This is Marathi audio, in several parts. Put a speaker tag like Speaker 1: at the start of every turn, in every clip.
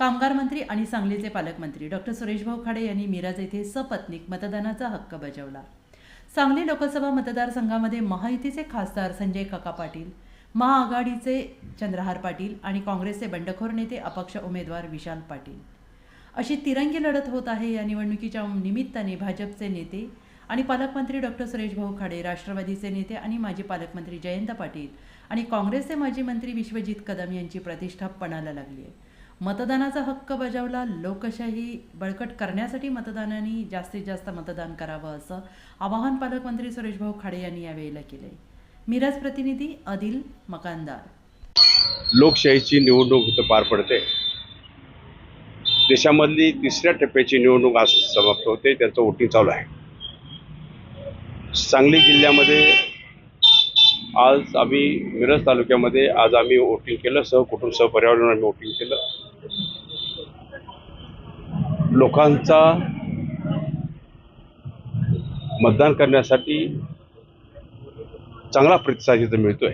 Speaker 1: कामगार मंत्री आणि सांगलीचे पालकमंत्री डॉक्टर सुरेशभाऊ खाडे यांनी मिराज येथे सपत्नीक मतदानाचा हक्क बजावला. सांगली लोकसभा मतदारसंघामध्ये महायुतीचे खासदार संजय काका पाटील महाआघाडीचे चंद्रहार पाटील आणि काँग्रेसचे बंडखोर नेते अपक्ष उमेदवार विशाल पाटील. अशी तिरंगी लढत होत आहे या निवडणुकीच्या निमित्ताने भाजपचे नेते आणि पालकमंत्री डॉक्टर सुरेशभाऊ खाडे राष्ट्रवादीचे नेते आणि माजी पालकमंत्री जयंत पाटील आणि काँग्रेसचे माजी मंत्री विश्वजित कदम यांची प्रतिष्ठा पणाला लागली आहे. मतदानाचा हक्क बजावला लोकशाही बळकट करण्यासाठी मतदानाने जास्तीत जास्त मतदान करावं असं आवाहन पालकमंत्री सुरेशभाऊ खाडे यांनी यावेळेला केलंय मिरज प्रतिनिधी अदिल मकानदार.
Speaker 2: लोकशाहीची निवडणूक इथं पार पडते. देशामधली तिसऱ्या टप्प्याची निवडणूक आज समाप्त होते त्यांचं वोटिंग चालू आहे. सांगली जिल्ह्यामध्ये आज आम्ही मिरज तालुक्यामध्ये आज आम्ही वोटिंग केलं सहकुटुंब सहपर्यावरण आम्ही वोटिंग केलं. लोकांचा मतदान करण्यासाठी चांगला प्रतिसाद इथं मिळतोय.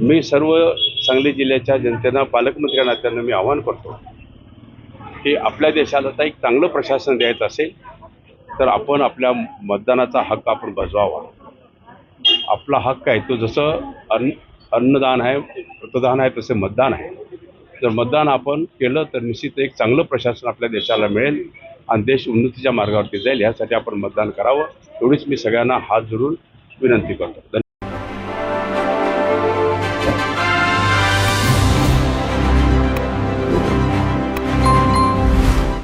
Speaker 2: मी सर्व सांगली जिल्ह्याच्या जनतेनं पालकमंत्री नात्यानं मी आवाहन करतो की आपल्या देशाला आता एक चांगलं प्रशासन द्यायचं असेल तर आपण आपल्या मतदानाचा हक्क आपण बजवावा. आपला हक्क आहे तो जसं अन्न अन्नदान आहे मतदान आहे तसे मतदान आहे. जर मतदान आपण केलं तर निश्चित एक चांगलं प्रशासन आपल्या देशाला मिळेल आणि देश उन्नतीच्या मार्गावरती जाईल. यासाठी आपण मतदान करावं. एवढीच मी सगळ्यांना हात जोडून विनंती करतो.